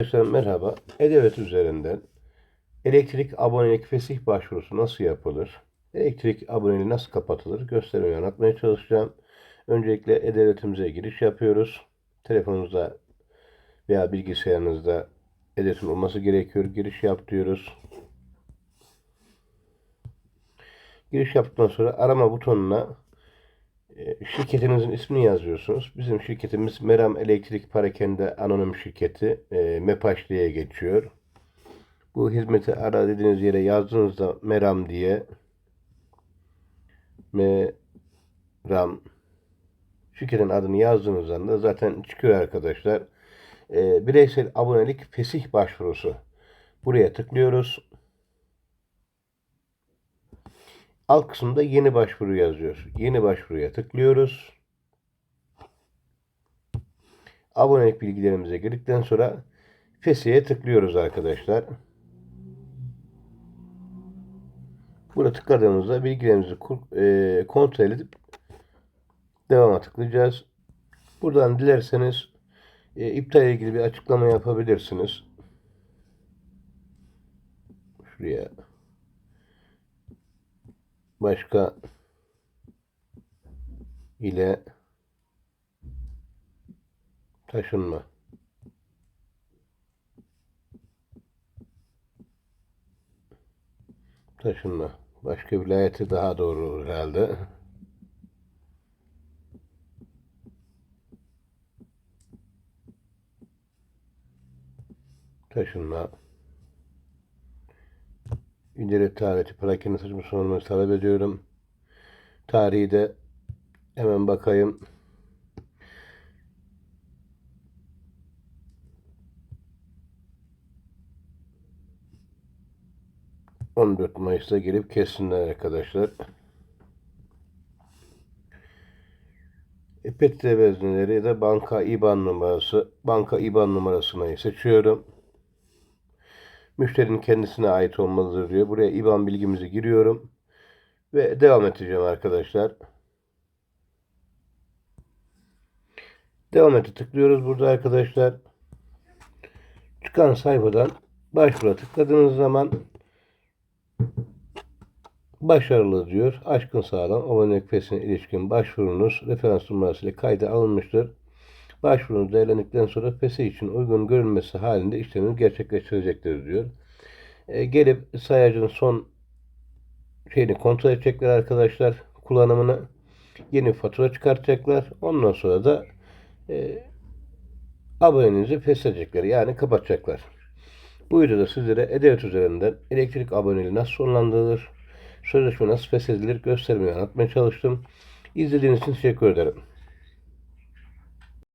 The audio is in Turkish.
Arkadaşlar merhaba. E-Devlet üzerinden elektrik abonelik fesih başvurusu nasıl yapılır? Elektrik aboneliği nasıl kapatılır? Göstermeyi anlatmaya çalışacağım. Öncelikle E-Devletimize giriş yapıyoruz. Telefonunuzda veya bilgisayarınızda E-Devlet'in olması gerekiyor. Giriş yap diyoruz. Giriş yaptıktan sonra arama butonuna şirketinizin ismini yazıyorsunuz. Bizim şirketimiz Meram Elektrik Parakende Anonim Şirketi e, MEPAŞ diye geçiyor. Bu hizmeti ara dediğiniz yere yazdığınızda Meram diye Meram şirketin adını yazdığınızda da zaten çıkıyor arkadaşlar. E, bireysel abonelik fesih başvurusu. Buraya tıklıyoruz. Alt kısımda yeni başvuru yazıyor. Yeni başvuruya tıklıyoruz. Abonelik bilgilerimize girdikten sonra FESİ'ye tıklıyoruz arkadaşlar. Burada tıkladığımızda bilgilerimizi e, kontrol edip devama tıklayacağız. Buradan dilerseniz e, iptal ilgili bir açıklama yapabilirsiniz. Şuraya başka ile taşınma. Taşınma. Başka vilayeti daha doğru olur herhalde. Taşınma. İncelik tarihi plakinin saçması olmayı talep ediyorum. Tarihi de hemen bakayım. ...14 Mayıs'ta gelip kessinler arkadaşlar. İpek vezneleri ya da banka IBAN numarası. Banka IBAN numarasını seçiyorum. Müşterinin kendisine ait olmalıdır diyor. Buraya IBAN bilgimizi giriyorum. Ve devam edeceğim arkadaşlar. Devam ete tıklıyoruz burada arkadaşlar. Çıkan sayfadan başvura tıkladığınız zaman başarılı diyor. Aşkın sağlam abonelik fesine ilişkin başvurunuz referans numarası ile kayda alınmıştır. Başvurunuz değerlendikten sonra FESE için uygun görünmesi halinde işlemini gerçekleştirecektir diyor. E, gelip sayacın son şeyini kontrol edecekler arkadaşlar. Kullanımını yeni fatura çıkartacaklar. Ondan sonra da e, abonenizi feshedecekler. Yani kapatacaklar. Bu videoda sizlere E-Devlet üzerinden elektrik aboneliği nasıl sonlandırılır, sözleşme nasıl feshedilir göstermeyi anlatmaya çalıştım. İzlediğiniz için teşekkür ederim.